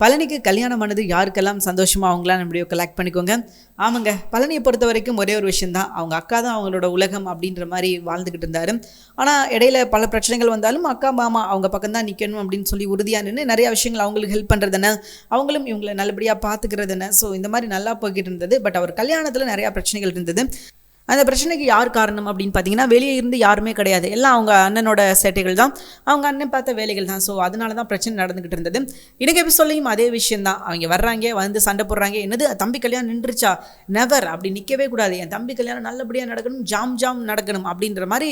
பழனிக்கு கல்யாணம் ஆனது யாருக்கெல்லாம் சந்தோஷமாக அவங்களாம் நம்முடைய கலெக்ட் பண்ணிக்கோங்க. ஆமாங்க பழனியை பொறுத்த வரைக்கும் ஒரே ஒரு விஷயந்தான் அவங்க அக்கா தான் அவங்களோட உலகம் அப்படின்ற மாதிரி வாழ்ந்துக்கிட்டு இருந்தார். ஆனால் இடையில பல பிரச்சனைகள் வந்தாலும் அக்கா மாமா அவங்க பக்கம் தான் நிற்கணும் அப்படின்னு சொல்லி உறுதியாக நின்று நிறைய விஷயங்கள் அவங்களுக்கு ஹெல்ப் பண்ணுறது என்ன அவங்களும் இவங்களை நல்லபடியாக பார்த்துக்கிறது என்ன ஸோ இந்த மாதிரி நல்லா போய்கிட்டு இருந்தது. பட் அவர் கல்யாணத்தில் நிறையா பிரச்சனைகள் இருந்தது. அந்த பிரச்சனைக்கு யார் காரணம் அப்படின்னு பார்த்தீங்கன்னா வெளியே இருந்து யாருமே கிடையாது. எல்லாம் அவங்க அண்ணனோட சேட்டைகள் தான். அவங்க அண்ணன் பார்த்த வேலைகள் தான். ஸோ அதனால தான் பிரச்சனை நடந்துக்கிட்டு இருந்தது. இன்னைக்கு எபிசோட்லையும் அதே விஷயம் தான் அவங்க வர்றாங்க வந்து சண்டை போடுறாங்க. என்னது தம்பி கல்யாணம் நின்றுச்சா நெவர் அப்படி நிற்கவே கூடாது. என் தம்பி கல்யாணம் நல்லபடியாக நடக்கணும் ஜாம் ஜாம் நடக்கணும். அப்படின்ற மாதிரி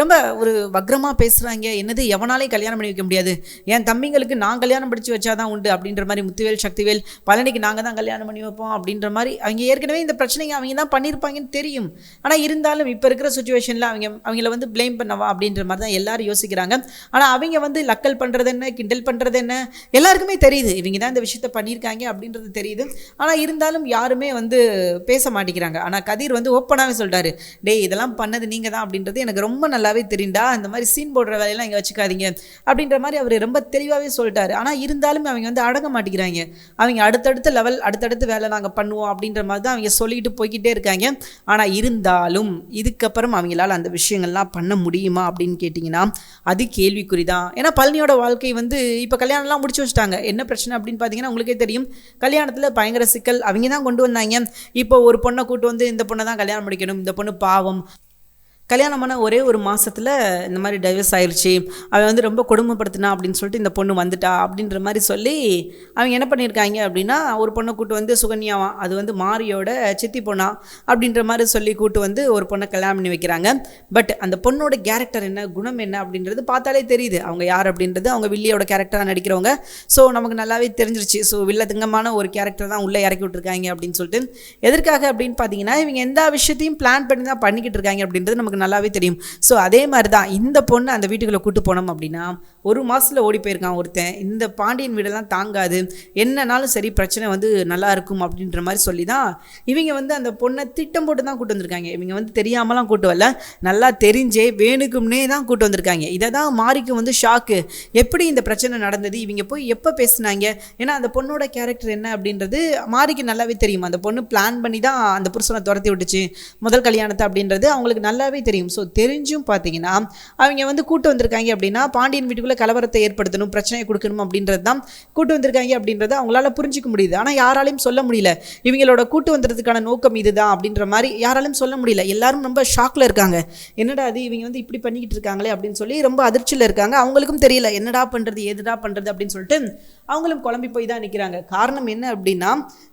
ரொம்ப ஒரு வக்ரமாக பேசுகிறாங்க என்னது எவனாலே கல்யாணம் பண்ணி வைக்க முடியாது? என் தம்பிங்களுக்கு நான் கல்யாணம் படித்து வச்சாதான் உண்டு. அப்படின்ற மாதிரி முத்துவேல் சக்திவேல் பழனிக்கு நாங்கள் தான் கல்யாணம் பண்ணி வைப்போம் அப்படின்ற மாதிரி அவங்க ஏற்கனவே இந்த பிரச்சனைங்க அவங்க தான் பண்ணியிருப்பாங்கன்னு தெரியும். ஆனால் இருந்தாலும் இப்போ இருக்கிற சுச்சுவேஷனில் அவங்க அவங்கள வந்து ப்ளேம் பண்ணவா அப்படின்ற மாதிரி தான் எல்லாரும் யோசிக்கிறாங்க. ஆனால் அவங்க வந்து லக்கல் பண்ணுறது என்ன கிண்டல் பண்ணுறது என்ன எல்லாருக்குமே தெரியுது. இவங்க தான் இந்த விஷயத்த பண்ணியிருக்காங்க அப்படின்றது தெரியுது. ஆனால் இருந்தாலும் யாருமே வந்து பேச மாட்டேங்கிறாங்க. ஆனால் கதிர் வந்து ஓப்பனாகவே சொல்லிட்டாரு டேய் இதெல்லாம் பண்ணது நீங்கள் தான் அப்படின்றது எனக்கு ரொம்ப நல்லாவே தெரியுண்டா இந்த மாதிரி சீன் போடுற வேலையெல்லாம் இங்கே வச்சுக்காதீங்க அப்படின்ற மாதிரி அவர் ரொம்ப தெளிவாகவே சொல்லிட்டாரு. ஆனால் இருந்தாலும் அவங்க வந்து அடங்க மாட்டேங்கிறாங்க. அவங்க அடுத்தடுத்த லெவல் அடுத்தடுத்து வேலை நாங்கள் பண்ணுவோம் அப்படின்ற மாதிரி தான் அவங்க சொல்லிட்டு போய்கிட்டே இருக்காங்க. ஆனால் இருந்தாலும் இதுக்கப்புறம் அவங்களால அந்த விஷயங்கள்லாம் பண்ண முடியுமா அப்படின்னு கேட்டிங்கன்னா அது கேள்விக்குறி தான் ஏன்னா பழனியோட வாழ்க்கை வந்து இப்போ கல்யாணம்லாம் முடிச்சு வச்சுட்டாங்க. என்ன பிரச்சனை அப்படின்னு பார்த்தீங்கன்னா உங்களுக்கே தெரியும். கல்யாணத்தில் பயங்கர சிக்கல். அவங்க தான் கொண்டு வந்தாங்க. இப்போ ஒரு பொண்ணை கூட்டு வந்து இந்த பொண்ணை தான் கல்யாணம் முடிக்கணும். இந்த பொண்ணு பாவம். கல்யாணமான ஒரே ஒரு மாதத்தில் இந்த மாதிரி டைவர்ஸ் ஆயிடுச்சு அவன் வந்து ரொம்ப கொடுமைப்படுத்தினா அப்படின்னு சொல்லிட்டு இந்த பொண்ணு வந்துட்டா அப்படின்ற மாதிரி சொல்லி அவங்க என்ன பண்ணியிருக்காங்க அப்படின்னா ஒரு பொண்ணை கூட்டு வந்து சுகன்யாவான் அது வந்து மாரியோட சித்தி பொண்ணா அப்படின்ற மாதிரி சொல்லி கூட்டு வந்து ஒரு பொண்ணை கல்யாணம் பண்ணி வைக்கிறாங்க. பட் அந்த பொண்ணோட கேரக்டர் என்ன குணம் என்ன அப்படின்றது பார்த்தாலே தெரியுது. அவங்க யார் அப்படின்றது அவங்க வில்லியோட கேரக்டராக நடிக்கிறவங்க. ஸோ நமக்கு நல்லாவே தெரிஞ்சிருச்சு. ஸோ வில்லதுங்கமான ஒரு கேரக்டர் தான் உள்ளே இறக்கி விட்டுருக்காங்க அப்படின்னு சொல்லிட்டு. எதற்காக அப்படின்னு பார்த்தீங்கன்னா இவங்க எந்த விஷயத்தையும் பிளான் பண்ணி தான் பண்ணிக்கிட்டு இருக்காங்க அப்படின்றது நமக்கு நல்லாவே தெரியும். ஸோ அதே மாதிரி தான் இந்த பொண்ணு அந்த வீட்டுக்குள்ளே கூட்டு போனோம் அப்படின்னா ஒரு மாதத்தில் ஓடி போயிருக்கான் ஒருத்தன். இந்த பாண்டியன் வீடெல்லாம் தாங்காது. என்னன்னாலும் சரி பிரச்சனை வந்து நல்லா இருக்கும் அப்படின்ற மாதிரி சொல்லி தான் இவங்க வந்து அந்த பொண்ணை திட்டம் போட்டு தான் கூட்டு வந்திருக்காங்க. இவங்க வந்து தெரியாமலாம் கூட்டு வரல. நல்லா தெரிஞ்சே வேணுக்கும்னே தான் கூட்டு வந்திருக்காங்க. இதை தான் மாரிக்கு வந்து ஷாக்கு எப்படி இந்த பிரச்சனை நடந்தது? இவங்க போய் எப்போ பேசுனாங்க? ஏன்னா அந்த பொண்ணோட கேரக்டர் என்ன அப்படின்றது மாரிக்கு நல்லாவே தெரியும். அந்த பொண்ணு பிளான் பண்ணி தான் அந்த புருஷனை துரத்தி விட்டுச்சு. முதல் கல்யாணத்தை அப்படின்றது அவங்களுக்கு நல்லாவே தெரியும். ஸோ தெரிஞ்சும் பார்த்தீங்கன்னா அவங்க வந்து கூட்டு வந்திருக்காங்க அப்படின்னா பாண்டியன் வீட்டுக்குள்ளே கலவரத்தை ஏற்படுத்தணும் பிரச்சனையை கொடுக்கணும் அப்படின்றது தான் கூட்டு வந்திருக்காங்க அப்படின்றத அவங்களால புரிஞ்சிக்க முடியுது. ஆனால் யாராலையும் சொல்ல முடியல. இவங்களோட கூட்டு வந்ததுக்கான நோக்கம் இதுதான் அப்படின்ற மாதிரி யாராலையும் சொல்ல முடியல. எல்லாரும் ரொம்ப ஷாக்கில் இருக்காங்க. என்னடா அது இவங்க வந்து இப்படி பண்ணிக்கிட்டு இருக்காங்களே அப்படின்னு சொல்லி ரொம்ப அதிர்ச்சியில் இருக்காங்க. அவங்களுக்கும் தெரியல என்னடா பண்ணுறது ஏதுடா பண்ணுறது அப்படின்னு சொல்லிட்டு அவங்களும் குழம்பி போய் தான் நிற்கிறாங்க காரணம் என்ன அப்படின்னா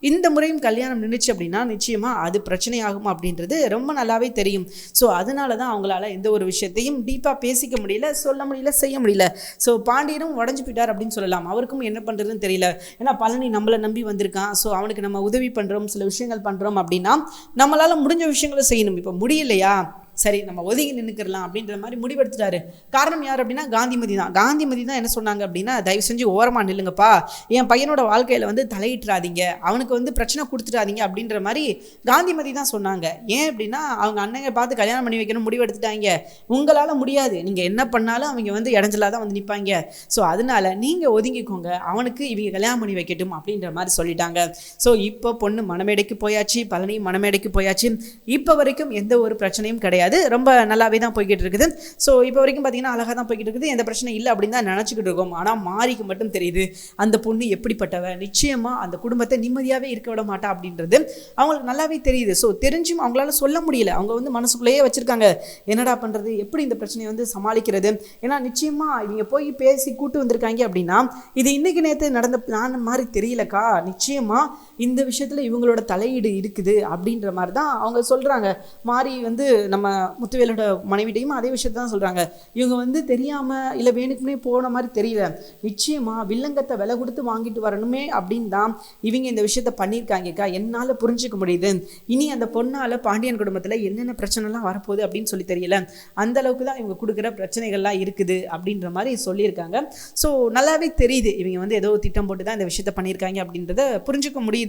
இந்த முறையும் கல்யாணம் நின்றுச்சு அப்படின்னா நிச்சயமாக அது பிரச்சனையாகும் அப்படின்றது ரொம்ப நல்லாவே தெரியும். ஸோ அதனால தான் அவங்களால எந்த ஒரு விஷயத்தையும் டீப்பாக பேசிக்க முடியல சொல்ல முடியல செய்ய முடியல. ஸோ பாண்டியனும் உடஞ்சு போயிட்டார் அப்படின்னு சொல்லலாம். அவருக்கும் என்ன பண்ணுறதுன்னு தெரியல. ஏன்னா பழனி நம்மளை நம்பி வந்திருக்கான். ஸோ அவனுக்கு நம்ம உதவி பண்ணுறோம் சில விஷயங்கள் பண்ணுறோம் அப்படின்னா நம்மளால் முடிஞ்ச விஷயங்களை செய்யணும். இப்போ முடியலையா? சரி நம்ம ஒதுங்கி நின்றுக்கிறலாம் அப்படின்ற மாதிரி முடிவெடுத்துட்டாரு. காரணம் யார் அப்படின்னா காந்திமதி தான். காந்திமதி தான் என்ன சொன்னாங்க அப்படின்னா தயவு செஞ்சு ஓரமாக நில்லுங்கப்பா. என் பையனோட வாழ்க்கையில் வந்து தலையிட்டுறாதீங்க. அவனுக்கு வந்து பிரச்சனை கொடுத்துட்டாதீங்க அப்படின்ற மாதிரி காந்திமதி தான் சொன்னாங்க. ஏன் அப்படின்னா அவங்க அண்ணங்க பார்த்து கல்யாணம் பண்ணி வைக்கணும் முடிவெடுத்துட்டாங்க. உங்களால் முடியாது. நீங்கள் என்ன பண்ணாலும் அவங்க வந்து இடைஞ்சலாக தான் வந்து நிற்பாங்க ஸோ அதனால நீங்கள் ஒதுங்கிக்கோங்க. அவனுக்கு இவங்க கல்யாணம் பண்ணி வைக்கட்டும் அப்படின்ற மாதிரி சொல்லிட்டாங்க. ஸோ இப்போ பொண்ணு மணமேடைக்கு போயாச்சு. பழனி மணமேடைக்கு போயாச்சு. இப்போ வரைக்கும் எந்த ஒரு பிரச்சனையும் கிடையாது. ரொம்ப நல்லாவே தான் போய்கிட்டு இருக்குது ஸோ இப்போ வரைக்கும் பார்த்தீங்கன்னா அழகாக தான் போய்கிட்டு இருக்குது எந்த பிரச்சனை இல்லை அப்படின்னு தான் நினச்சிக்கிட்டு இருக்கோம். ஆனால் மாறிக்கு மட்டும் தெரியுது அந்த பொண்ணு எப்படிப்பட்டவ? நிச்சயமாக அந்த குடும்பத்தை நிம்மதியாகவே இருக்க விட மாட்டா அப்படின்றது அவங்களுக்கு நல்லாவே தெரியுது. ஸோ தெரிஞ்சும் அவங்களால சொல்ல முடியல. அவங்க வந்து மனசுக்குள்ளேயே வச்சுருக்காங்க. என்னடா பண்ணுறது எப்படி இந்த பிரச்சனையை வந்து சமாளிக்கிறது? ஏன்னா நிச்சயமாக இவங்க போய் பேசி கூட்டு வந்திருக்காங்க அப்படின்னா இது இன்னைக்கு நேற்று நடந்த பிளான் மாதிரி தெரியலக்கா. நிச்சயமாக இந்த விஷயத்தில் இவங்களோட தலையீடு இருக்குது அப்படின்ற மாதிரி தான் அவங்க சொல்கிறாங்க மாறி வந்து நம்ம முத்துவேலோட மனைவிட்டையும் அதே விஷயத்தை தான் சொல்கிறாங்க இவங்க வந்து தெரியாமல் இல்லை வேணுக்குமே போன மாதிரி தெரியல. நிச்சயமாக வில்லங்கத்தை விலை கொடுத்து வாங்கிட்டு வரணுமே அப்படின்னு தான் இவங்க இந்த விஷயத்த பண்ணியிருக்காங்கக்கா என்னால் புரிஞ்சுக்க முடியுது. இனி அந்த பொண்ணால் பாண்டியன் குடும்பத்தில் என்னென்ன பிரச்சனைலாம் வரப்போகுது அப்படின்னு சொல்லி தெரியல. அந்த அளவுக்கு தான் இவங்க கொடுக்குற பிரச்சனைகள்லாம் இருக்குது அப்படின்ற மாதிரி சொல்லியிருக்காங்க. ஸோ நல்லாவே தெரியுது. இவங்க வந்து ஏதோ திட்டம் போட்டு தான் இந்த விஷயத்த பண்ணியிருக்காங்க அப்படின்றத புரிஞ்சுக்க முடியுது.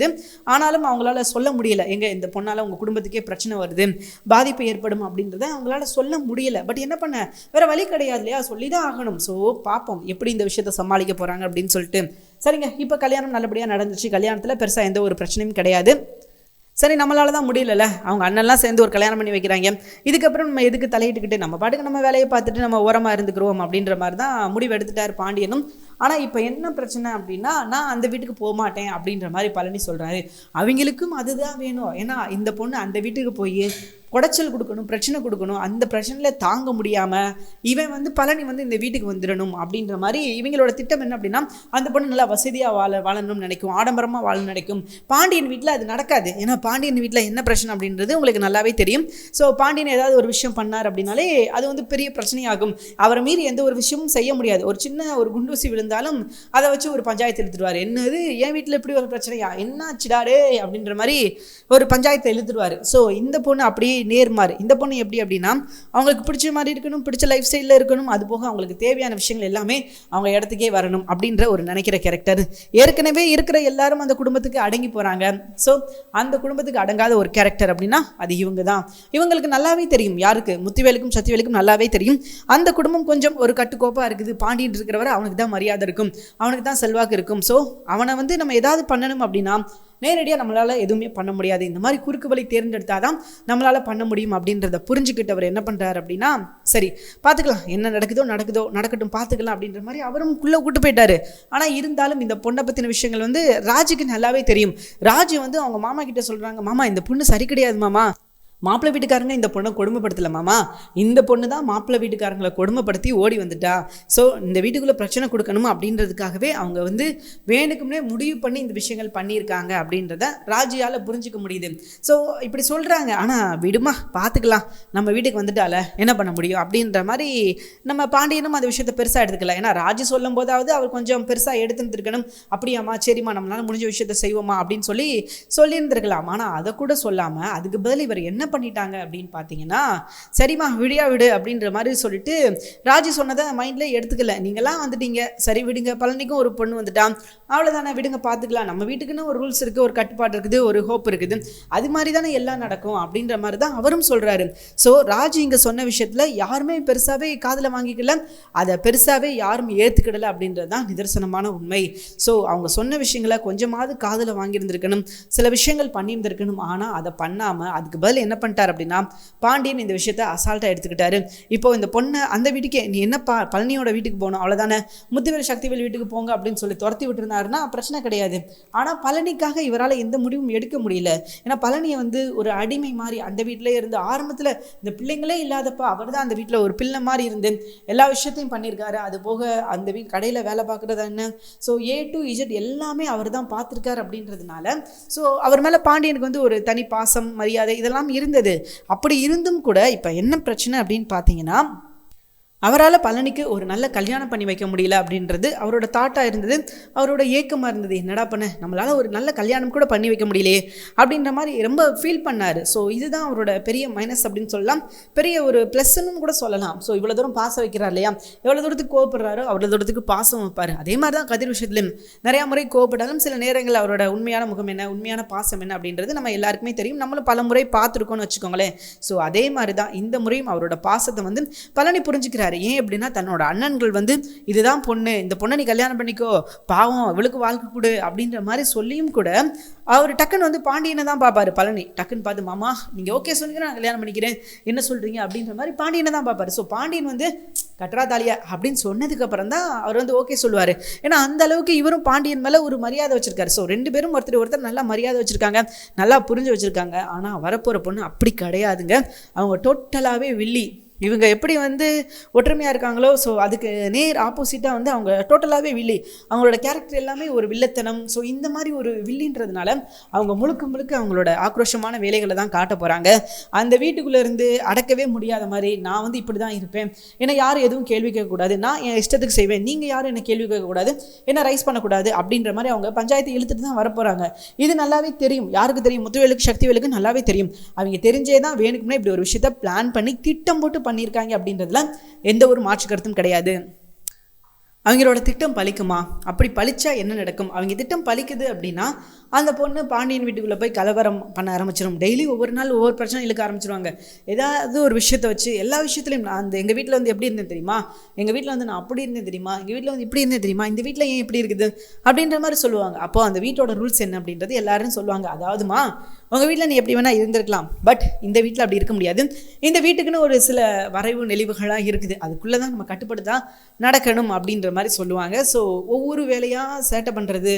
ஆனாலும் அவங்களால சொல்ல முடியல. எங்க இந்த பொண்ணால் உங்கள் குடும்பத்துக்கே பிரச்சனை வருது பாதிப்பு ஏற்படும் அப்படின்றத அவங்களால சொல்ல முடியல. பட் என்ன பண்ண? வேற வழி கிடையாது இல்லையா? சொல்லி தான் ஆகணும். ஸோ பார்ப்போம் எப்படி இந்த விஷயத்த சமாளிக்க போகிறாங்க அப்படின்னு சொல்லிட்டு. சரிங்க. இப்போ கல்யாணம் நல்லபடியாக நடந்துச்சு. கல்யாணத்தில் பெருசாக எந்த ஒரு பிரச்சனையும் கிடையாது. சரி நம்மளால தான் முடியலல்ல. அவங்க அண்ணன்லாம் சேர்ந்து ஒரு கல்யாணம் பண்ணி வைக்கிறாங்க. இதுக்கப்புறம் நம்ம எதுக்கு தலையிட்டுக்கிட்டு நம்ம பாட்டுக்கு நம்ம வேலையை பார்த்துட்டு நம்ம ஓரமாக இருந்துக்கிறோம் அப்படின்ற மாதிரி தான் முடிவு எடுத்துட்டார் பாண்டியனும். ஆனால் இப்போ என்ன பிரச்சனை அப்படின்னா நான் அந்த வீட்டுக்கு போக மாட்டேன் அப்படின்ற மாதிரி பழனி சொல்கிறாரு அவங்களுக்கும் அதுதான் வேணும். ஏன்னா இந்த பொண்ணு அந்த வீட்டுக்கு போய் குடைச்சல் கொடுக்கணும் பிரச்சனை கொடுக்கணும் அந்த பிரச்சனையில் தாங்க முடியாமல் இவன் வந்து பழனி வந்து இந்த வீட்டுக்கு வந்துடணும் அப்படின்ற மாதிரி இவங்களோட திட்டம் என்ன அப்படின்னா அந்த பொண்ணு நல்லா வசதியாக வாழ வாழணும்னு நினைக்கும் ஆடம்பரமாக வாழணும்னு நினைக்கும். பாண்டியன் வீட்டில் அது நடக்காது. ஏன்னா பாண்டியன் வீட்டில் என்ன பிரச்சனை அப்படின்றது உங்களுக்கு நல்லாவே தெரியும். ஸோ பாண்டியன் ஏதாவது ஒரு விஷயம் பண்ணார் அப்படின்னாலே அது வந்து பெரிய பிரச்சனையாகும். அவரை மீறி எந்த ஒரு விஷயமும் செய்ய முடியாது. ஒரு சின்ன ஒரு குண்டூசி விழுந்தாலும் அதை வச்சு ஒரு பஞ்சாயத்து எழுத்துருவார். என்னது? என் வீட்டில் இப்படி ஒரு பிரச்சனையா? என்னாச்சுடாடே அப்படின்ற மாதிரி ஒரு பஞ்சாயத்தை எழுத்துருவார். ஸோ இந்த பொண்ணு அப்படியே நேர்மாறு. இந்த பொண்ணு எப்படி அப்படின்னா அவங்களுக்கு பிடிச்ச மாதிரி இருக்கணும் பிடிச்ச லைஃப் ஸ்டைலில் இருக்கணும் அது போக அவங்களுக்கு தேவையான விஷயங்கள் எல்லாமே அவங்க இடத்துக்கே வரணும் அப்படின்ற ஒரு நினைக்கிற கேரக்டர் ஏற்கனவே இருக்கிற எல்லாரும் அந்த குடும்பத்துக்கு அடங்கி போகிறாங்க ஸோ அந்த குடும்பத்துக்கு அடங்காத ஒரு கேரக்டர் அப்படின்னா அது இவங்க தான் இவங்களுக்கு நல்லாவே தெரியும். யாருக்கு? முத்துவேலுக்கும் சத்திவேலுக்கும் நல்லாவே தெரியும். அந்த குடும்பம் கொஞ்சம் ஒரு கட்டுக்கோப்பாக இருக்குது. பாண்டியன் இருக்கிறவரை அவனுக்கு தான் மரியாதை இருக்கும். அவனுக்கு தான் செல்வாக்கு இருக்கும். ஸோ அவனை வந்து நம்ம ஏதாவது பண்ணணும் அப்படின்னா நேரடியாக நம்மளால் எதுவுமே பண்ண முடியாது. இந்த மாதிரி குறுக்கு வழி தேர்ந்தெடுத்தால் தான் நம்மளால் பண்ண முடியும் அப்படின்றத புரிஞ்சுக்கிட்டவர் என்ன பண்ணுறாரு அப்படின்னா சரி பார்த்துக்கலாம் என்ன நடக்குதோ நடக்குதோ நடக்கட்டும் பார்த்துக்கலாம் அப்படின்ற மாதிரி அவரும் குள்ளே கூட்டு போயிட்டாரு. ஆனால் இருந்தாலும் இந்த பொண்ணை பற்றின விஷயங்கள் வந்து ராஜுக்கு நல்லாவே தெரியும். ராஜு வந்து அவங்க மாமா கிட்ட சொல்கிறாங்க மாமா இந்த பொண்ணு சரி கிடையாது மாமா. மாப்பிள்ளை வீட்டுக்காரங்க இந்த பொண்ணை கொடுமைப்படுத்தல மாமா. இந்த பொண்ணு தான் மாப்பிள்ளை வீட்டுக்காரங்களை கொடுமைப்படுத்தி ஓடி வந்துட்டா. ஸோ இந்த வீட்டுக்குள்ளே பிரச்சனை கொடுக்கணுமா அப்படின்றதுக்காகவே அவங்க வந்து வேணுக்கும்னே முடிவு பண்ணி இந்த விஷயங்கள் பண்ணியிருக்காங்க அப்படின்றத ராஜியால் புரிஞ்சிக்க முடியுது. ஸோ இப்படி சொல்கிறாங்க ஆனால் விடுமா பார்த்துக்கலாம் நம்ம வீட்டுக்கு வந்துட்டால என்ன பண்ண முடியும் அப்படின்ற மாதிரி நம்ம பாண்டியனும் அந்த விஷயத்த பெருசாக எடுத்துக்கல. ஏன்னா ராஜி சொல்லும் போதாவது அவர் கொஞ்சம் பெருசாக எடுத்துருந்துருக்கணும். அப்படியாம்மா சரிம்மா நம்மளால முடிஞ்ச விஷயத்த செய்வோமா அப்படின்னு சொல்லி சொல்லியிருந்திருக்கலாம். ஆனால் அதை கூட சொல்லாமல் அதுக்கு பதில் இவர் என்ன பண்ணிட்டாங்க அப்படின்னு பார்த்தீங்கன்னா சரிம்மா விடியா விடு அப்படின்ற மாதிரி சொல்லிட்டு ராஜி சொன்னதை மைண்டில் எடுத்துக்கல. நீங்களாம் வந்துட்டீங்க. சரி விடுங்க. பழனிக்கும் ஒரு பொண்ணு வந்துட்டான். அவ்வளோதானே விடுங்க பார்த்துக்கலாம் நம்ம வீட்டுக்குன்னு ஒரு ரூல்ஸ் இருக்குது ஒரு கட்டுப்பாடு இருக்குது ஒரு ஹோப் இருக்குது. அது மாதிரி தானே எல்லாம் நடக்கும் அப்படின்ற மாதிரி தான் அவரும் சொல்கிறாரு ஸோ ராஜி இங்கே சொன்ன விஷயத்தில் யாருமே பெருசாகவே காதில் வாங்கிக்கல. அதை பெருசாகவே யாரும் ஏற்றுக்கிடலை அப்படின்றது தான் நிதர்சனமான உண்மை. ஸோ அவங்க சொன்ன விஷயங்களை கொஞ்சமாவது காதில் வாங்கியிருந்திருக்கணும். சில விஷயங்கள் பண்ணியிருந்திருக்கணும். ஆனால் அதை பண்ணாமல் அதுக்கு பதில் என்ன பண்ணிட்டார் அப்படின்னா பாண்டியன் இந்த விஷயத்த அசால்ட்டாக எடுத்துக்கிட்டாரு. இப்போ இந்த பொண்ணை அந்த வீட்டுக்கே நீ என்ன பா பழனியோட வீட்டுக்கு போகணும் அவ்வளோதானே முத்துவேல் சக்திவேல் வீட்டுக்கு போங்க அப்படின்னு சொல்லி துரத்தி விட்டுருந்தாருன்னா பிரச்சனை கிடையாது. ஆனால் பழனிக்காக இவரால் எந்த முடிவும் எடுக்க முடியல. ஏன்னா பழனியை வந்து ஒரு அடிமை மாதிரி அந்த வீட்டிலே இருந்து ஆரம்பத்தில் இந்த பிள்ளைங்களே இல்லாதப்ப அவர் தான் அந்த வீட்டில் ஒரு பிள்ளை மாதிரி இருந்து எல்லா விஷயத்தையும் பண்ணியிருக்காரு. அது போக அந்த வீ கடையில் வேலை பார்க்குறது என்ன? ஸோ ஏ டு இஜட் எல்லாமே அவர் தான் பார்த்துருக்காரு அப்படின்றதுனால ஸோ அவர் மேலே பாண்டியனுக்கு வந்து ஒரு தனி பாசம் மரியாதை இதெல்லாம் இருந்தது. அப்படி இருந்தும் கூட இப்போ என்ன பிரச்சனை அப்படின்னு பார்த்தீங்கன்னா அவரால் பழனிக்கு ஒரு நல்ல கல்யாணம் பண்ணி வைக்க முடியல அப்படின்றது அவரோட தாட்டாக இருந்தது. அவரோட ஏக்கமாக இருந்தது. என்னடா பண்ண? நம்மளால் ஒரு நல்ல கல்யாணம் கூட பண்ணி வைக்க முடியலையே அப்படின்ற மாதிரி ரொம்ப ஃபீல் பண்ணார். ஸோ இதுதான் அவரோட பெரிய மைனஸ் அப்படின்னு சொல்லலாம். பெரிய ஒரு ப்ளஸ்ன்னு கூட சொல்லலாம். ஸோ இவ்வளோ தூரம் பாசம் வைக்கிறார் இல்லையா? எவ்வளோ தூரத்துக்கு கோவப்படுறாரோ அவ்வளோ தூரத்துக்கு பாசம் வைப்பார். அதே மாதிரி தான் கதிர் விஷயத்துலையும் நிறையா முறை கோவப்பட்டாலும் சில நேரங்களில் அவரோட உண்மையான முகம் என்ன உண்மையான பாசம் என்ன அப்படின்றது நம்ம எல்லாருக்குமே தெரியும். நம்மளும் பல முறை பார்த்துருக்கோம்னு வச்சுக்கோங்களேன். ஸோ அதே மாதிரி தான் இந்த முறையும் அவரோட பாசத்தை வந்து பழனி புரிஞ்சுக்கிறாரு. ஏன் அப்படின்னா தன்னோட அண்ணன்கள் வந்து இதுதான் பொண்ணு இந்த பொண்ணை நீ கல்யாணம் பண்ணிக்கோ பாவம் இவளுக்கு வாழ்க்கை கொடு அப்படின்ற மாதிரி சொல்லியும் கூட அவர் டக்குன்னு வந்து பாண்டியனை தான் பார்ப்பாரு பழனி. டக்குன்னு பார்த்து மாமா நீங்கள் ஓகே சொன்னீங்க நான் கல்யாணம் பண்ணிக்கிறேன். என்ன சொல்கிறீங்க அப்படின்ற மாதிரி பாண்டியனை தான் பார்ப்பாரு. ஸோ பாண்டியன் வந்து கட்டுறா தாலியா அப்படின்னு சொன்னதுக்கப்புறம் தான் அவர் வந்து ஓகே சொல்லுவார். ஏன்னா அந்த அளவுக்கு இவரும் பாண்டியன் மேலே ஒரு மரியாதை வச்சிருக்காரு. ஸோ ரெண்டு பேரும் ஒருத்தர் ஒருத்தர் நல்லா மரியாதை வச்சுருக்காங்க நல்லா புரிஞ்சு வச்சுருக்காங்க. ஆனால் வரப்போகிற பொண்ணு அப்படி கிடையாதுங்க. அவங்க டோட்டலாகவே வில்லி. இவங்க எப்படி வந்து ஒற்றுமையாக இருக்காங்களோ ஸோ அதுக்கு நேர் ஆப்போசிட்டாக வந்து அவங்க டோட்டலாகவே வில்லி. அவங்களோட கேரக்டர் எல்லாமே ஒரு வில்லத்தனம். ஸோ இந்த மாதிரி ஒரு வில்லின்றதுனால அவங்க முழுக்க முழுக்க அவங்களோட ஆக்ரோஷமான வேலைகளை தான் காட்ட போகிறாங்க அந்த வீட்டுக்குள்ளே இருந்து அடக்கவே முடியாத மாதிரி நான் வந்து இப்படி தான் இருப்பேன். ஏன்னா யாரும் எதுவும் கேள்வி கேட்கக்கூடாது. நான் என் இஷ்டத்துக்கு செய்வேன். நீங்கள் யாரும் என்னை கேள்வி கேட்கக்கூடாது. என்ன ரைஸ் பண்ணக்கூடாது அப்படின்ற மாதிரி அவங்க பஞ்சாயத்து இழுத்துட்டு தான் வரப்போகிறாங்க இது நல்லாவே தெரியும். யாருக்கு தெரியும்? முத்துவேலுக்கு சக்திவேலுக்கு நல்லாவே தெரியும். அவங்க தெரிஞ்சே தான் வேணுக்குமே இப்படி ஒரு விஷயத்த பிளான் பண்ணி திட்டம் போட்டு பண்ணியிருக்காங்க அப்படின்றதுல எந்த ஒரு மாற்று கருத்தும் கிடையாது. அவங்களோட திட்டம் பழிக்குமா? அப்படி பழிச்சா என்ன நடக்கும்? அவங்க திட்டம் பழிக்குது அப்படின்னா அந்த பொண்ணு பாண்டியன் வீட்டுக்குள்ளே போய் கலவரம் பண்ண ஆரம்பிச்சிடும் டெய்லி ஒவ்வொரு நாள் ஒவ்வொரு பிரச்சனை இழுக்க ஆரம்பிச்சிருவாங்க. ஏதாவது ஒரு விஷயத்தை வச்சு எல்லா விஷயத்துலையும் நான் அந்த எங்கள் வீட்டில் வந்து எப்படி இருந்தேன் தெரியுமா? எங்கள் வீட்டில் வந்து நான் அப்படி இருந்தேன் தெரியுமா? எங்கள் வீட்டில் வந்து இப்படி இருந்தேன் தெரியுமா? இந்த வீட்டில் ஏன் இப்படி இருக்குது? அப்படின்ற மாதிரி சொல்லுவாங்க. அப்போ அந்த வீட்டோட ரூல்ஸ் என்ன அப்படின்றது எல்லாரும் சொல்லுவாங்க. அதாவதுமா உங்கள் வீட்டில் நீ எப்படி வேணால் இருந்திருக்கலாம். பட் இந்த வீட்டில் அப்படி இருக்க முடியாது. இந்த வீட்டுக்குன்னு ஒரு சில வரைவு நெளிவுகளாக இருக்குது. அதுக்குள்ளே தான் நம்ம கட்டுப்படுத்தா நடக்கணும் அப்படின்ற மாதிரி சொல்லுவாங்க. ஸோ ஒவ்வொரு வேலையாக சேட்டை பண்ணுறது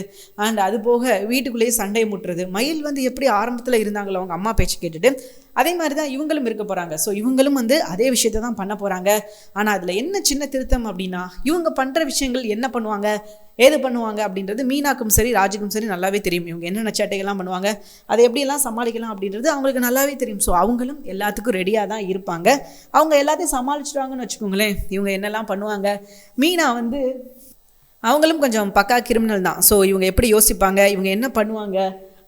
அண்ட் அது போக வீட்டுக்குள்ளேயே சண்டை முட்டுறது. மயில் வந்து எப்படி ஆரம்பத்தில் இருந்தாங்களோ அவங்க அம்மா பேச்சு கேட்டுட்டு அதே மாதிரி தான் இவங்களும் இருக்க போகிறாங்க ஸோ இவங்களும் வந்து அதே விஷயத்தை தான் பண்ண போகிறாங்க ஆனால் அதில் என்ன சின்ன திருத்தம் அப்படின்னா இவங்க பண்ணுற விஷயங்கள் என்ன பண்ணுவாங்க? ஏது பண்ணுவாங்க அப்படின்றது மீனாக்கும் சரி ராஜுக்கும் சரி நல்லாவே தெரியும். இவங்க என்னென்ன சேட்டைகள்லாம் பண்ணுவாங்க? அதை எப்படியெல்லாம் சமாளிக்கலாம் அப்படின்றது அவங்களுக்கு நல்லாவே தெரியும். ஸோ அவங்களும் எல்லாத்துக்கும் ரெடியாக தான் இருப்பாங்க. அவங்க எல்லாத்தையும் சமாளிச்சிட்டாங்கன்னு வச்சுக்கோங்களேன். இவங்க என்னெல்லாம் பண்ணுவாங்க? மீனா வந்து அவங்களும் கொஞ்சம் பக்கா கிரிமினல் தான். ஸோ இவங்க எப்படி யோசிப்பாங்க? இவங்க என்ன பண்ணுவாங்க?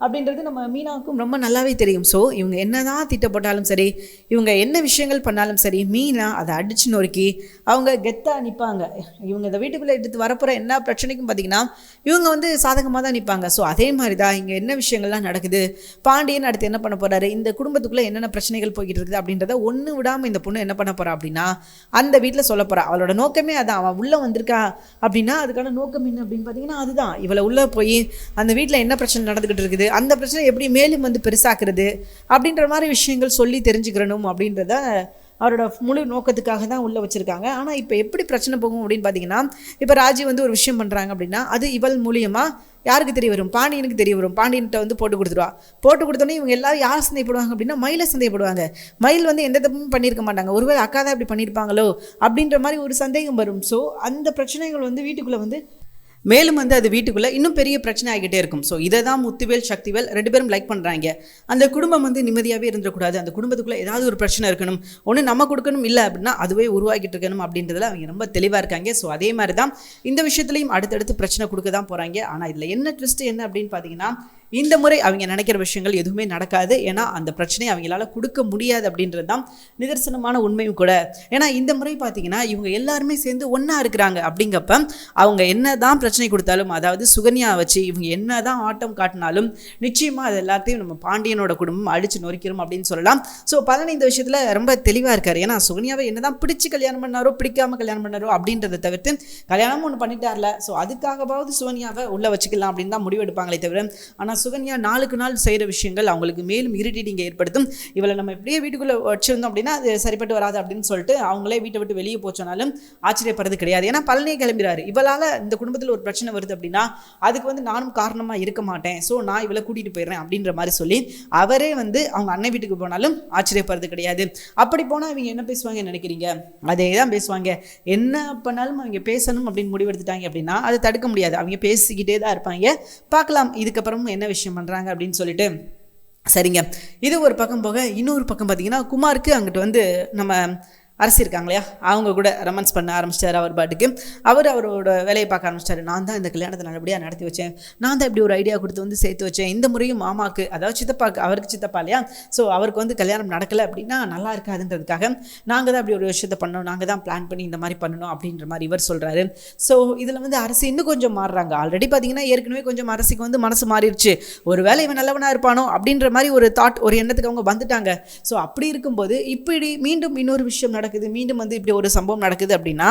அப்படின்றது நம்ம மீனாவுக்கும் ரொம்ப நல்லாவே தெரியும். ஸோ இவங்க என்ன தான் திட்டப்பட்டாலும் சரி இவங்க என்ன விஷயங்கள் பண்ணாலும் சரி மீனா அதை அடிச்சு நொறுக்கி அவங்க கெத்தாக நிற்பாங்க இவங்க இந்த வீட்டுக்குள்ளே எடுத்து வரப்போகிற என்ன பிரச்சனைக்கும் பார்த்தீங்கன்னா இவங்க வந்து சாதகமாக தான் நிற்பாங்க ஸோ அதே மாதிரி தான் இங்கே என்ன விஷயங்கள்லாம் நடக்குது? பாண்டியன் அடுத்து என்ன பண்ண போகிறாரு இந்த குடும்பத்துக்குள்ளே என்னென்ன பிரச்சனைகள் போய்கிட்டு இருக்குது அப்படின்றத ஒன்று விடாமல் இந்த பொண்ணு என்ன பண்ண போகிறா அப்படின்னா அந்த வீட்டில் சொல்ல போகிறா அவளோட நோக்கமே அதான். அவள் உள்ளே வந்திருக்கா அப்படின்னா அதுக்கான நோக்கம் என்ன அப்படின்னு பார்த்தீங்கன்னா அதுதான். இவளை உள்ளே போய் அந்த வீட்டில் என்ன பிரச்சனை நடந்துக்கிட்டு இருக்குது? அந்த பிரச்சனை எப்படி மேலும் வந்து பெருசாக்குறது அப்படின்ற மாதிரி விஷயங்கள் சொல்லி தெரிஞ்சுக்கிறணும் அப்படின்றத அவரோட முழு நோக்கத்துக்காக தான் உள்ளே வச்சுருக்காங்க. ஆனால் இப்போ எப்படி பிரச்சனை போகும் அப்படின்னு பார்த்தீங்கன்னா இப்போ ராஜி வந்து ஒரு விஷயம் பண்ணுறாங்க அப்படின்னா அது இவள் மூலியமாக யாருக்கு தெரிய வரும்? பாண்டியனுக்கு தெரிய வரும். பாண்டியன்கிட்ட வந்து போட்டு கொடுத்துருவா. போட்டு கொடுத்தோன்னே இவங்க எல்லாரும் யார் சந்தேகப்படுவாங்க அப்படின்னா மயிலை சந்தேகப்படுவாங்க. மயில் வந்து எந்த தப்பும் பண்ணியிருக்க மாட்டாங்க. ஒருவேளை அக்கா தான் இப்படி பண்ணியிருப்பாங்களோ அப்படின்ற மாதிரி ஒரு சந்தேகம் வரும். ஸோ அந்த பிரச்சனைகள் வந்து வீட்டுக்குள்ளே வந்து மேலும் வந்து அது வீட்டுக்குள்ளே இன்னும் பெரிய பிரச்சனை ஆகிட்டே இருக்கும். ஸோ இதை தான் முத்துவேல் சக்திவேல் ரெண்டு பேரும் லைக் பண்ணுறாங்க அந்த குடும்பம் வந்து நிம்மதியாகவே இருந்துடக்கூடாது. அந்த குடும்பத்துக்குள்ளே ஏதாவது ஒரு பிரச்சனை இருக்கணும். ஒன்று நம்ம கொடுக்கணும் இல்லை அப்படின்னா அதுவே உருவாக்கிட்டு இருக்கணும் அப்படின்றதுல அவங்க ரொம்ப தெளிவாக இருக்காங்க. ஸோ அதே மாதிரி தான் இந்த விஷயத்துலையும் அடுத்தடுத்து பிரச்சனை கொடுக்க தான் போகிறாங்க ஆனால் இதில் என்ன ட்விஸ்ட் என்ன அப்படின்னு பார்த்தீங்கன்னா இந்த முறை அவங்க நினைக்கிற விஷயங்கள் எதுவுமே நடக்காது. ஏன்னா அந்த பிரச்சனையை அவங்களால கொடுக்க முடியாது அப்படின்றது தான் நிதர்சனமான உண்மையும் கூட. ஏன்னா இந்த முறை பார்த்தீங்கன்னா இவங்க எல்லாருமே சேர்ந்து ஒன்றா இருக்கிறாங்க அப்படிங்கப்ப அவங்க என்ன தான் பிரச்சனை கொடுத்தாலும் அதாவது சுகன்யா வச்சு இவங்க என்ன தான் ஆட்டம் காட்டினாலும் நிச்சயமாக அது எல்லாத்தையும் நம்ம பாண்டியனோட குடும்பம் அடிச்சு நொறுக்கிறோம் அப்படின்னு சொல்லலாம். ஸோ பலன் இந்த விஷயத்தில் ரொம்ப தெளிவாக இருக்கார். ஏன்னா சுகன்யாவை என்ன தான் பிடிச்சி கல்யாணம் பண்ணாரோ பிடிக்காம கல்யாணம் பண்ணாரோ அப்படின்றத தவிர்த்து கல்யாணமும் ஒன்று பண்ணிட்டார்ல. ஸோ அதுக்காகவாவது சுகன்யாவை உள்ளே வச்சுக்கலாம் அப்படின்னு தான் முடிவெடுப்பாங்களே தவிர ஆனால் சுகன்யா நாளுக்கு நாள் செய்கிற விஷயங்கள் அவங்களுக்கு மேலும் இரிட்டேட்டிங்கை ஏற்படுத்தும். இவளை நம்ம இப்படியே வீட்டுக்குள்ளே வச்சிருந்தோம் அப்படின்னா அது சரிப்பட்டு வராது அப்படின்னு சொல்லிட்டு அவங்களே வீட்டை விட்டு வெளியே போச்சோனாலும் ஆச்சரியப்படுறது கிடையாது. ஏன்னா பழனியே கிளம்புறாரு. இவளால் இந்த குடும்பத்தில் ஒரு பிரச்சனை வருது அப்படின்னா அதுக்கு வந்து நானும் காரணமாக இருக்க மாட்டேன். ஸோ நான் இவளை கூட்டிகிட்டு போயிடுறேன் அப்படின்ற மாதிரி சொல்லி அவரே வந்து அவங்க அண்ணன் வீட்டுக்கு போனாலும் ஆச்சரியப்படுறது கிடையாது. அப்படி போனால் இவங்க என்ன பேசுவாங்கன்னு நினைக்கிறீங்க? அதே தான் பேசுவாங்க. என்ன பண்ணாலும் அவங்க பேசணும் அப்படின்னு முடிவெடுத்துட்டாங்க அப்படின்னா அதை தடுக்க முடியாது. அவங்க பேசிக்கிட்டே தான் இருப்பாங்க. பார்க்கலாம். இதுக்கப்புறமும் என்ன விஷயம் பண்ணுறாங்க அப்படின்னு சொல்லிட்டு சரிங்க. இது ஒரு பக்கம் போக இன்னொரு பக்கம் பார்த்தீங்கன்னா குமாருக்கு அங்கிட்டு வந்து நம்ம அரசி இருக்காங்க இல்லையா அவங்க கூட ரொமான்ஸ் பண்ண ஆரம்பிச்சிட்டார் அவர் பாட்டுக்கு. அவர் அவரோட வேலையை பார்க்க ஆரம்பிச்சிட்டாரு. நான் தான் இந்த கல்யாணத்தை நல்லபடியாக நடத்தி வச்சேன். நான் தான் இப்படி ஒரு ஐடியா கொடுத்து வந்து சேர்த்து வச்சேன். இந்த முறையும் மாமாக்கு அதாவது சித்தப்பாக்கு அவருக்கு சித்தப்பா இல்லையா? ஸோ அவருக்கு வந்து கல்யாணம் நடக்கலை அப்படின்னா நல்லா இருக்காதுன்றதுக்காக நாங்கள் தான் அப்படி ஒரு விஷயத்த பண்ணோம். நாங்கள் தான் பிளான் பண்ணி இந்த மாதிரி பண்ணணும் அப்படின்ற மாதிரி இவர் சொல்கிறாரு ஸோ இதில் வந்து அரசு இன்னும் கொஞ்சம் மாறுறாங்க. ஆல்ரெடி பார்த்தீங்கன்னா ஏற்கனவே கொஞ்சம் அரசுக்கு வந்து மனசு மாறிடுச்சு. ஒரு வேலை இவன் நல்லவனாக இருப்பானோ அப்படின்ற மாதிரி ஒரு தாட் ஒரு எண்ணத்துக்கு அவங்க வந்துட்டாங்க. ஸோ அப்படி இருக்கும்போது இப்படி மீண்டும் இன்னொரு விஷயம் நடக்குது மீண்டும் வந்து இப்படி ஒரு சம்பவம் நடக்குது அப்படின்னா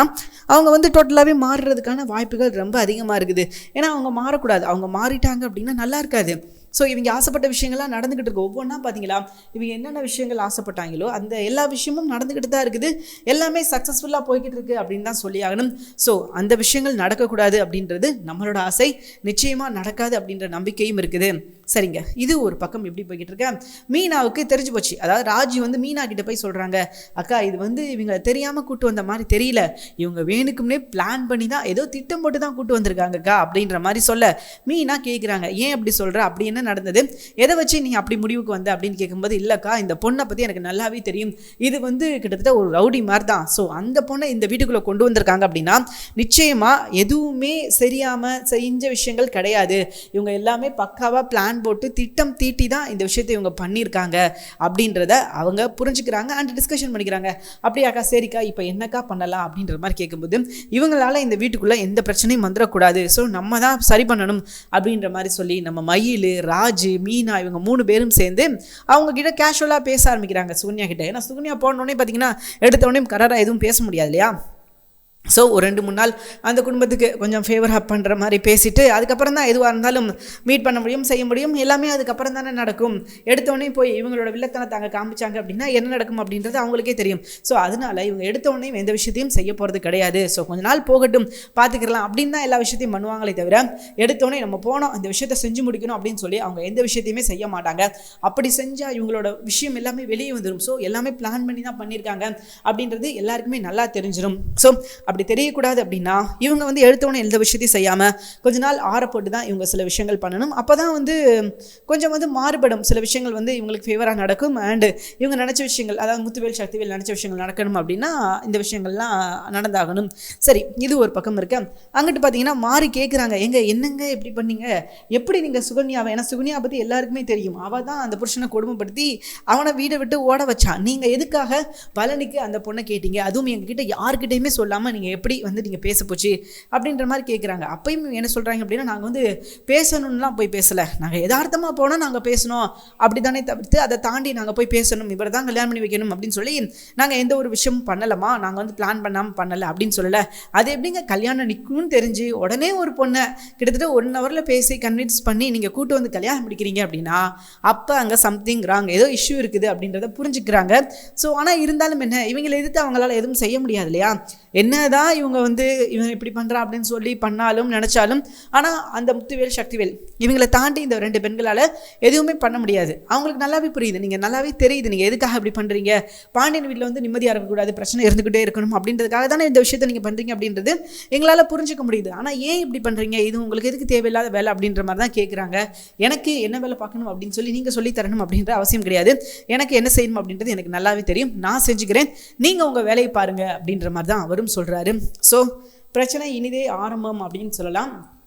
அவங்க வந்து டோட்டலாகவே மாறுறதுக்கான வாய்ப்புகள் ரொம்ப அதிகமாக இருக்குது. ஏன்னா அவங்க மாறக்கூடாது. அவங்க மாறிட்டாங்க அப்படின்னா நல்லா இருக்காது. ஸோ இவங்க ஆசைப்பட்ட விஷயங்கள்லாம் நடந்துக்கிட்டு இருக்கு. ஒவ்வொன்றா பார்த்தீங்களா இவங்க என்னென்ன விஷயங்கள் ஆசைப்பட்டாங்களோ அந்த எல்லா விஷயமும் நடந்துக்கிட்டு தான் இருக்குது. எல்லாமே சக்ஸஸ்ஃபுல்லாக போய்கிட்டு இருக்கு அப்படின்னு தான் சொல்லி ஆகணும். ஸோ அந்த விஷயங்கள் நடக்கக்கூடாது அப்படின்றது நம்மளோட ஆசை. நிச்சயமாக நடக்காது அப்படின்ற நம்பிக்கையும் இருக்குது. சரிங்க. இது ஒரு பக்கம் எப்படி போய்கிட்டு இருக்கேன் மீனாவுக்கு தெரிஞ்சு போச்சு. அதாவது ராஜி வந்து மீனா கிட்ட போய் சொல்கிறாங்க அக்கா இது வந்து இவங்க தெரியாமல் கூட்டு வந்த மாதிரி தெரியல. இவங்க வேணுக்கும்னே பிளான் பண்ணி தான் ஏதோ திட்டம் போட்டு தான் கூட்டு வந்திருக்காங்கக்கா அப்படின்ற மாதிரி சொல்ல மீனா கேட்குறாங்க ஏன் அப்படி சொல்கிற அப்படி என்ன என்ன நடந்தது? எதை வச்சு நீ அப்படி முடிவுக்கு வந்த அப்படின்னு கேட்கும்போது இல்லைக்கா இந்த பொண்ணை பற்றி எனக்கு நல்லாவே தெரியும். இது வந்து கிட்டத்தட்ட ஒரு ரவுடி மாதிரி தான் ஸோ அந்த பொண்ணை இந்த வீட்டுக்குள்ளே கொண்டு வந்திருக்காங்க அப்படின்னா நிச்சயமாக எதுவுமே சரியாமல் செஞ்ச விஷயங்கள் கிடையாது. இவங்க எல்லாமே பக்காவாக பிளான் போட்டு திட்டம் தீட்டி தான் இந்த விஷயத்தை இவங்க பண்ணியிருக்காங்க அப்படின்றத அவங்க புரிஞ்சுக்கிறாங்க அண்ட் டிஸ்கஷன் பண்ணிக்கிறாங்க. அப்படியாக்கா சரிக்கா இப்போ என்னக்கா பண்ணலாம் அப்படின்ற மாதிரி கேட்கும்போது இவங்களால இந்த வீட்டுக்குள்ளே எந்த பிரச்சனையும் வந்துடக்கூடாது. ஸோ நம்ம தான் சரி பண்ணணும் அப்படின்ற மாதிரி சொல்லி நம்ம மயில் ராஜு மீனா இவங்க மூணு பேரும் சேர்ந்து அவங்க கிட்ட கேஷுவலாக பேச ஆரம்பிக்கிறாங்க. சுகன்யா கிட்ட. ஏன்னா சுகன்யா போனோடனே பார்த்தீங்கன்னா எடுத்தோடனே கராராக எதுவும் பேச முடியாது இல்லையா? ஸோ ஒரு ரெண்டு மூணு நாள் அந்த குடும்பத்துக்கு கொஞ்சம் ஃபேவர் அப் பண்ணுற மாதிரி பேசிவிட்டு அதுக்கப்புறம் தான் எதுவாக இருந்தாலும் மீட் பண்ண முடியும் செய்ய முடியும். எல்லாமே அதுக்கப்புறம் தானே நடக்கும். எடுத்தோடனே போய் இவங்களோட வில்லத்தனத்தை அங்கே காமிச்சாங்க அப்படின்னா என்ன நடக்கும் அப்படின்றது அவங்களுக்கே தெரியும். ஸோ அதனால இவங்க எடுத்தோடனே எந்த விஷயத்தையும் செய்ய போகிறது கிடையாது. ஸோ கொஞ்ச நாள் போகட்டும் பார்த்துக்கலாம் அப்படின்னு தான் எல்லா விஷயத்தையும் பண்ணுவாங்களே தவிர எடுத்தோடனே நம்ம போனோம் அந்த விஷயத்தை செஞ்சு முடிக்கணும் அப்படின்னு சொல்லி அவங்க எந்த விஷயத்தையுமே செய்ய மாட்டாங்க. அப்படி செஞ்சால் இவங்களோட விஷயம் எல்லாமே வெளியே வந்துடும் ஸோ எல்லாமே பிளான் பண்ணி தான் பண்ணியிருக்காங்க அப்படின்றது எல்லாருக்குமே நல்லா தெரிஞ்சிடும் ஸோ அப்படி அப்படி தெரியக்கூடாது அப்படின்னா இவங்க வந்து எழுத்தவொன்னே எந்த விஷயத்தையும் செய்யாமல் கொஞ்ச நாள் ஆறப்போட்டு தான் இவங்க சில விஷயங்கள் பண்ணணும். அப்போ தான் வந்து கொஞ்சம் வந்து மாறுபடும். சில விஷயங்கள் வந்து இவங்களுக்கு ஃபேவராக நடக்கும். அண்டு இவங்க நினச்ச விஷயங்கள் அதாவது முத்துவேல் சக்திவேல் நினச்ச விஷயங்கள் நடக்கணும் அப்படின்னா இந்த விஷயங்கள்லாம் நடந்தாகணும். சரி இது ஒரு பக்கம் இருக்கு. அங்கிட்டு பார்த்தீங்கன்னா மாறி கேட்குறாங்க எங்க என்னங்க இப்படி பண்ணீங்க? எப்படி நீங்கள் சுகன்யாவை ஏன்னா சுகன்யா பற்றி எல்லாருக்குமே தெரியும். அவள் தான் அந்த புருஷனை கொடுமைப்படுத்தி அவனை வீடை விட்டு ஓட வச்சான் நீங்கள் எதுக்காக பழனிக்கு அந்த பொண்ணை கேட்டீங்க? அதுவும் எங்ககிட்ட யார்கிட்டயுமே சொல்லாமல் நீங்கள் எப்படி வந்து நீங்கள் பேச போச்சு அப்படின்ற மாதிரி கேட்குறாங்க அப்பயும் என்ன சொல்கிறாங்க அப்படின்னா நாங்கள் வந்து பேசணும்லாம் போய் பேசலை. நாங்கள் எதார்த்தமாக போனால் நாங்கள் பேசணும். அப்படி தானே தவிர்த்து அதை தாண்டி நாங்கள் போய் பேசணும். இவர் தான் கல்யாணம் பண்ணி வைக்கணும் அப்படின்னு சொல்லி நாங்கள் எந்த ஒரு விஷயமும் பண்ணலமா நாங்கள் வந்து பிளான் பண்ணாமல் பண்ணலை அப்படின்னு சொல்லலை. அது எப்படிங்க கல்யாணம் நிற்கும்னு தெரிஞ்சு உடனே ஒரு பொண்ணை கிட்டத்தட்ட ஒன் ஹவரில் பேசி கன்வின்ஸ் பண்ணி நீங்கள் கூட்டு வந்து கல்யாணம் பிடிக்கிறீங்க அப்படின்னா அப்போ அங்கே சம்திங் ராங் ஏதோ இஷ்யூ இருக்குது அப்படின்றத புரிஞ்சுக்கிறாங்க. ஸோ ஆனால் இருந்தாலும் என்ன? இவங்களை எதிர்த்து அவங்களால எதுவும் செய்ய முடியாது இல்லையா? என்ன என்னதான் இவங்க வந்து இவன் இப்படி பண்ணுறா அப்படின்னு சொல்லி பண்ணாலும் நினச்சாலும் ஆனால் அந்த முத்துவேல் சக்திவேல் இவங்களை தாண்டி இந்த ரெண்டு பெண்களால் எதுவுமே பண்ண முடியாது. அவங்களுக்கு நல்லாவே புரியுது. நீங்கள் நல்லாவே தெரியுது. நீங்கள் எதுக்காக இப்படி பண்ணுறீங்க பாண்டியன் வீட்டில் வந்து நிம்மதியாக இருக்கக்கூடாது பிரச்சனை இருந்துக்கிட்டே இருக்கணும் அப்படின்றதுக்காக தானே இந்த விஷயத்தை நீங்கள் பண்ணுறீங்க அப்படின்றது எங்களால் புரிஞ்சுக்க முடியுது. ஆனால் ஏன் இப்படி பண்ணுறீங்க இது உங்களுக்கு எதுக்கு தேவையில்லாத வேலை அப்படின்ற மாதிரி தான் கேட்குறாங்க எனக்கு என்ன வேலை பார்க்கணும் அப்படின்னு சொல்லி நீங்கள் சொல்லி தரணும் அப்படின்ற அவசியம் கிடையாது. எனக்கு என்ன செய்யணும் அப்படின்றது எனக்கு நல்லாவே தெரியும். நான் செஞ்சுக்கிறேன். நீங்கள் உங்கள் வேலையை பாருங்கள் அப்படின்ற மாதிரி தான் அவரும் சொல்கிறார் ஸோ பிரச்சனை இனிதே ஆரம்பம் அப்படின்னு சொல்லலாம்.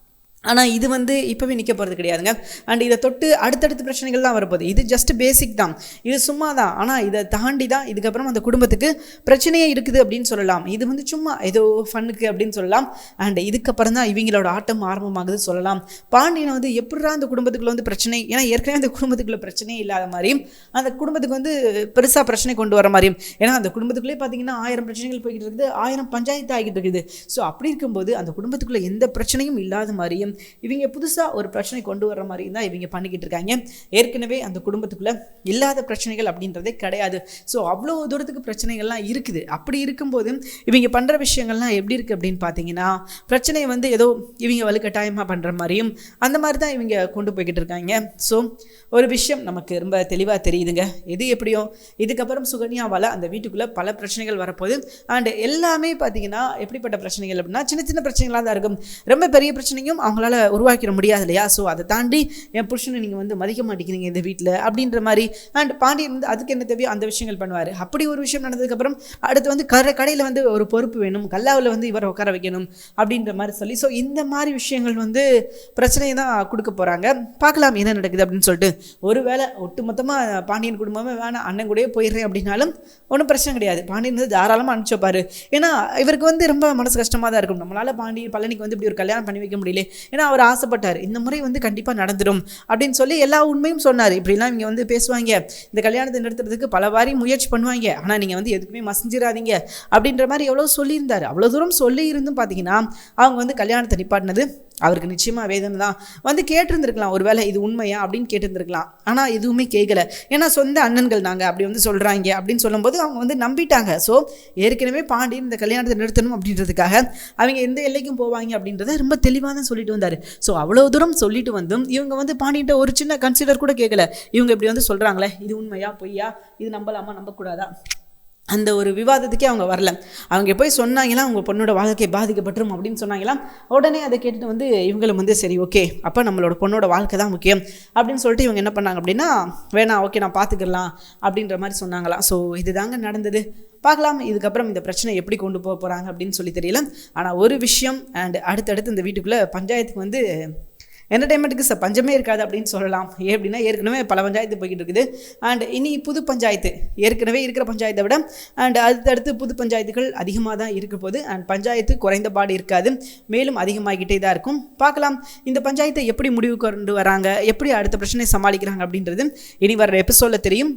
ஆனால் இது வந்து இப்போவே நிற்க போகிறது கிடையாதுங்க. அண்ட் இதை தொட்டு அடுத்தடுத்த பிரச்சனைகள் தான் வரப்போகுது. இது ஜஸ்ட் பேசிக் தான். இது சும்மா தான் ஆனால் இதை தாண்டி தான் இதுக்கப்புறம் அந்த குடும்பத்துக்கு பிரச்சனையே இருக்குது அப்படின்னு சொல்லலாம். இது வந்து சும்மா ஏதோ ஃபன்னுக்கு அப்படின்னு சொல்லலாம். அண்ட் இதுக்கப்புறம் தான் இவங்களோட ஆட்டம் ஆரம்பமாகுது சொல்லலாம். பாண்டியனை வந்து எப்படிதான் அந்த குடும்பத்துக்குள்ள வந்து பிரச்சனை? ஏன்னா ஏற்கனவே அந்த குடும்பத்துக்குள்ள பிரச்சனையே இல்லாத மாதிரியும் அந்த குடும்பத்துக்கு வந்து பெருசாக பிரச்சனை கொண்டு வர மாதிரியும் ஏன்னா அந்த குடும்பத்துக்குள்ளே பார்த்தீங்கன்னா ஆயிரம் பிரச்சனைகள் போய்கிட்டு இருக்குது. ஆயிரம் பஞ்சாயத்து ஆகிட்டு இருக்குது. ஸோ அப்படி இருக்கும்போது அந்த குடும்பத்துக்குள்ளே எந்த பிரச்சனையும் இல்லாத மாதிரியும் இவங்க புதுசாக ஒரு பிரச்சனை கொண்டு வர்ற மாதிரி தான் இவங்க பண்ணிக்கிட்டு இருக்காங்க. ஏற்கனவே அந்த குடும்பத்துக்குள்ளே இல்லாத பிரச்சனைகள் அப்படின்றதே கிடையாது. ஸோ அவ்வளோ தூரத்துக்கு பிரச்சனைகள்லாம் இருக்குது. அப்படி இருக்கும்போது இவங்க பண்ணுற விஷயங்கள்லாம் எப்படி இருக்குது அப்படின்னு பார்த்தீங்கன்னா பிரச்சனையை வந்து ஏதோ இவங்க வலுக்கட்டாயமாக பண்ணுற மாதிரியும் அந்த மாதிரி தான் இவங்க கொண்டு போய்கிட்டு இருக்காங்க. ஸோ ஒரு விஷயம் நமக்கு ரொம்ப தெளிவாக தெரியுதுங்க. எது எப்படியோ இதுக்கப்புறம் சுகன்யாவால் அந்த வீட்டுக்குள்ளே பல பிரச்சனைகள் வரப்போகுது. அண்ட் எல்லாமே பார்த்தீங்கன்னா எப்படிப்பட்ட பிரச்சனைகள் அப்படின்னா சின்ன சின்ன பிரச்சனைகளாக தான் இருக்கும். ரொம்ப பெரிய பிரச்சனையும் அவங்க அவங்களால உருவாக்கிட முடியாது இல்லையா? ஸோ அதை தாண்டி என் புருஷனை நீங்கள் வந்து மதிக்க மாட்டேங்கிறீங்க இந்த வீட்டில் அப்படின்ற மாதிரி. அண்ட் பாண்டியன் வந்து அதுக்கு என்ன தேவையோ அந்த விஷயங்கள் பண்ணுவார். அப்படி ஒரு விஷயம் நடந்ததுக்கப்புறம் அடுத்து வந்து கடை கடையில் வந்து ஒரு பொறுப்பு வேணும். கல்லாவில் வந்து இவரை உட்கார வைக்கணும் அப்படின்ற மாதிரி சொல்லி. ஸோ இந்த மாதிரி விஷயங்கள் வந்து பிரச்சனையை தான் கொடுக்க போகிறாங்க பார்க்கலாம் என்ன நடக்குது அப்படின்னு சொல்லிட்டு. ஒருவேளை ஒட்டுமொத்தமாக பாண்டியன் குடும்பமே வேணாம் அண்ணன் கூடயே போயிடுறேன் அப்படின்னாலும் ஒன்றும் பிரச்சனை கிடையாது. பாண்டியன் வந்து தாராளமாக அனுப்பிச்சப்பாரு ஏன்னா இவருக்கு வந்து ரொம்ப மனசு கஷ்டமாக தான் இருக்கும். நம்மளால் பாண்டியன் பழனிக்கு வந்து இப்படி ஒரு கல்யாணம் பண்ணி வைக்க முடியல. ஏன்னா அவர் ஆசைப்பட்டார் இந்த முறை வந்து கண்டிப்பாக நடந்துடும் அப்படின்னு சொல்லி எல்லா உண்மையும் சொன்னார். இப்படிலாம் இங்கே வந்து பேசுவாங்க. இந்த கல்யாணத்தை நிறுத்துறதுக்கு பல வாரி முயற்சி பண்ணுவாங்க. ஆனால் நீங்கள் வந்து எதுக்குமே மசிஞ்சிடாதீங்க அப்படின்ற மாதிரி எவ்வளோ சொல்லியிருந்தார். அவ்வளோ தூரம் சொல்லி இருந்தும் பார்த்தீங்கன்னா அவங்க வந்து கல்யாணத்தை நிப்பாட்டினது அவருக்கு நிச்சயமாக வேதனை தான். வந்து கேட்டிருந்துருக்கலாம் ஒருவேளை இது உண்மையா அப்படின்னு கேட்டிருந்துருக்கலாம். ஆனால் எதுவுமே கேட்கல ஏன்னா சொந்த அண்ணன்கள் நாங்கள் அப்படி வந்து சொல்கிறாங்க அப்படின்னு சொல்லும்போது அவங்க வந்து நம்பிட்டாங்க. ஸோ ஏற்கனவே பாண்டியன் இந்த கல்யாணத்தை நிறுத்தணும் அப்படின்றதுக்காக அவங்க எந்த எல்லைக்கும் போவாங்க அப்படின்றத ரொம்ப தெளிவாக தான் சொல்லிட்டு வந்தார். ஸோ அவ்வளோ தூரம் சொல்லிட்டு வந்தும் இவங்க வந்து பாண்டியன்ட்ட ஒரு சின்ன கன்சிடர் கூட கேட்கல இவங்க இப்படி வந்து சொல்கிறாங்களே இது உண்மையா பொய்யா? இது நம்பலாமா? நம்பக்கூடாதா? அந்த ஒரு விவாதத்துக்கே அவங்க வரல. அவங்க போய் சொன்னாங்களாம் அவங்க பொண்ணோட வாழ்க்கை பாதிக்கப்பட்டுரும் அப்படின்னு சொன்னாங்களாம் உடனே அதை கேட்டுட்டு வந்து இவங்களும் வந்து சரி ஓகே அப்போ நம்மளோட பொண்ணோட வாழ்க்கை தான் முக்கியம் அப்படின்னு சொல்லிட்டு இவங்க என்ன பண்ணாங்க அப்படின்னா வேணாம் ஓகே நான் பார்த்துக்கலாம் அப்படின்ற மாதிரி சொன்னாங்களாம் ஸோ இதுதாங்க நடந்தது. பார்க்கலாம் இதுக்கப்புறம் இந்த பிரச்சனை எப்படி கொண்டு போக போகிறாங்க அப்படின்னு சொல்லி தெரியல. ஆனால் ஒரு விஷயம் அண்ட் அடுத்தடுத்து இந்த வீட்டுக்குள்ளே பஞ்சாயத்துக்கு வந்து என்டர்டைன்மெண்ட்டுக்கு ச பஞ்சமே இருக்காது அப்படின்னு சொல்லலாம். ஏன் அப்படின்னா ஏற்கனவே பல பஞ்சாயத்து போய்கிட்டு இருக்குது. அண்ட் இனி புது பஞ்சாயத்து ஏற்கனவே இருக்கிற பஞ்சாயத்தை விட அண்ட் அடுத்தடுத்து புது பஞ்சாயத்துகள் அதிகமாக தான் இருக்க போது அண்ட் பஞ்சாயத்து குறைந்தபாடு இருக்காது. மேலும் அதிகமாகிக்கிட்டே தான் இருக்கும். பார்க்கலாம். இந்த பஞ்சாயத்தை எப்படி முடிவு கொண்டு வராங்க? எப்படி அடுத்த பிரச்சனையை சமாளிக்கிறாங்க அப்படின்றது இனி வர எபிசோடில் தெரியும்.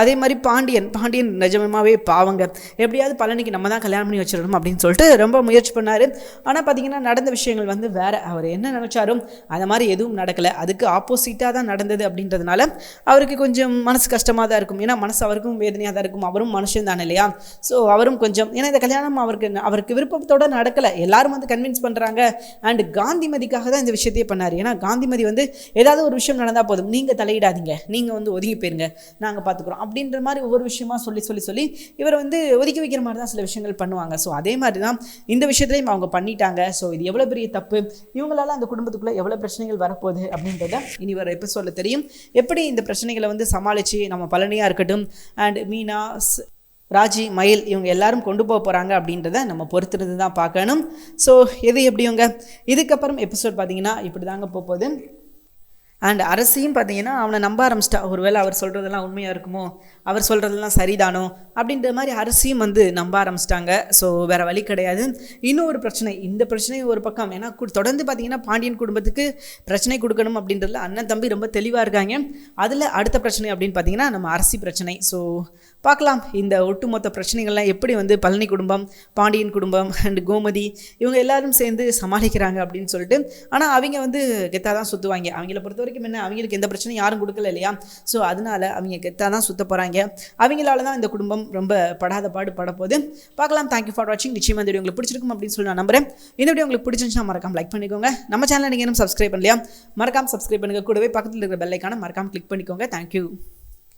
அதே மாதிரி பாண்டியன் பாண்டியன் நிஜமாவே பாவங்க. எப்படியாவது பழனிக்கு நம்ம தான் கல்யாணம் பண்ணி வச்சிடணும் அப்படின்னு சொல்லிட்டு ரொம்ப முயற்சி பண்ணார். ஆனால் பார்த்தீங்கன்னா நடந்த விஷயங்கள் வந்து வேறு அவர் என்ன நினச்சாரோ அந்த மாதிரி எதுவும் நடக்கலை. அதுக்கு ஆப்போசிட்டாக தான் நடந்தது அப்படின்றதுனால அவருக்கு கொஞ்சம் மனசு கஷ்டமாக தான் இருக்கும். ஏன்னா மனசு அவருக்கும் வேதனையாக தான் இருக்கும். அவரும் மனுஷன் தானே இல்லையா? ஸோ அவரும் கொஞ்சம் ஏன்னா இந்த கல்யாணம் அவருக்கு அவருக்கு விருப்பத்தோடு நடக்கலை. எல்லாரும் வந்து கன்வின்ஸ் பண்ணுறாங்க அண்ட் காந்திமதிக்காக தான் இந்த விஷயத்தையே பண்ணார். ஏன்னா காந்திமதி வந்து ஏதாவது ஒரு விஷயம் நடந்தால் போதும். நீங்கள் தலையிடாதீங்க. நீங்கள் வந்து ஒதுங்கி போயிருங்க. நாங்கள் பார்த்துக்குறோம் அப்படின்ற மாதிரி ஒவ்வொரு விஷயமா சொல்லி சொல்லி சொல்லி இவரை வந்து ஒதுக்கி வைக்கிற மாதிரி தான் சில விஷயங்கள் பண்ணுவாங்க. ஸோ அதே மாதிரி தான் இந்த விஷயத்துலையும் அவங்க பண்ணிட்டாங்க. ஸோ இது எவ்வளோ பெரிய தப்பு? இவங்களால அந்த குடும்பத்துக்குள்ளே எவ்வளோ பிரச்சனைகள் வரப்போகுது அப்படின்றத இனி வர எபிசோட தெரியும். எப்படி இந்த பிரச்சனைகளை வந்து சமாளித்து நம்ம பழனியாக இருக்கட்டும் அண்ட் மீனா ராஜி மயில் இவங்க எல்லாரும் கொண்டு போக போகிறாங்க அப்படின்றத நம்ம பொறுத்திருந்து தான் பார்க்கணும். ஸோ எது எப்படிங்க இதுக்கப்புறம் எபிசோட் பார்த்தீங்கன்னா இப்படி தாங்க போக போகுது. அண்ட் அரசியும் பார்த்தீங்கன்னா அவனை நம்ப ஆரம்பிச்சிட்டா. ஒருவேளை அவர் சொல்கிறதெல்லாம் உண்மையாக இருக்குமோ? அவர் சொல்கிறதெல்லாம் சரிதானோ? அப்படின்ற மாதிரி அரசியும் வந்து நம்ப ஆரம்பிச்சிட்டாங்க. ஸோ வேறு வழி கிடையாது. இன்னும் ஒரு பிரச்சனை. இந்த பிரச்சனை ஒரு பக்கம். ஏன்னா கு- தொடர்ந்து பார்த்தீங்கன்னா பாண்டியன் குடும்பத்துக்கு பிரச்சனை கொடுக்கணும் அப்படின்றதுல அண்ணன் தம்பி ரொம்ப தெளிவாக இருக்காங்க. அதில் அடுத்த பிரச்சனை அப்படின்னு பார்த்தீங்கன்னா நம்ம அரசி பிரச்சனை. ஸோ பார்க்கலாம். இந்த ஒட்டுமொத்த பிரச்சனைகள்லாம் எப்படி வந்து பழனி குடும்பம் பாண்டியன் குடும்பம் அண்ட் கோமதி இவங்க எல்லாரும் சேர்ந்து சமாளிக்கிறாங்க அப்படின்னு சொல்லிட்டு. ஆனால் அவங்க வந்து கெத்தாக தான் சுற்றுவாங்க அவங்கள பொறுத்த வரைக்கும் என்ன அவங்களுக்கு எந்த பிரச்சனையும் யாரும் கொடுக்கல இல்லையா? ஸோ அதனால அவங்க கெத்தாக தான் சுத்த போகிறாங்க அவங்களால தான் இந்த குடும்பம் ரொம்ப படாத பாடு படப்போகுது. பார்க்கலாம். தேங்க்யூ ஃபார் வாட்சிங் நிச்சயமாக இந்த வீடியோ உங்களுக்கு பிடிச்சிருக்கும் அப்படின்னு சொல்லி நான் நம்புறேன். இந்த வீடியோ உங்களுக்கு பிடிச்சிருந்துச்சுன்னா மறக்காம லைக் பண்ணிக்கோங்க. நம்ம சேனல் நீங்கள் இன்னும் சப்ஸ்கிரைப் பண்ணலையா? மறக்காம சப்ஸ்கிரைப் பண்ணுங்க. கூடவே பக்கத்தில் இருக்கிற பெல்லைக்கான மறக்காம கிளிக் பண்ணிக்கோங்க. தேங்க்யூ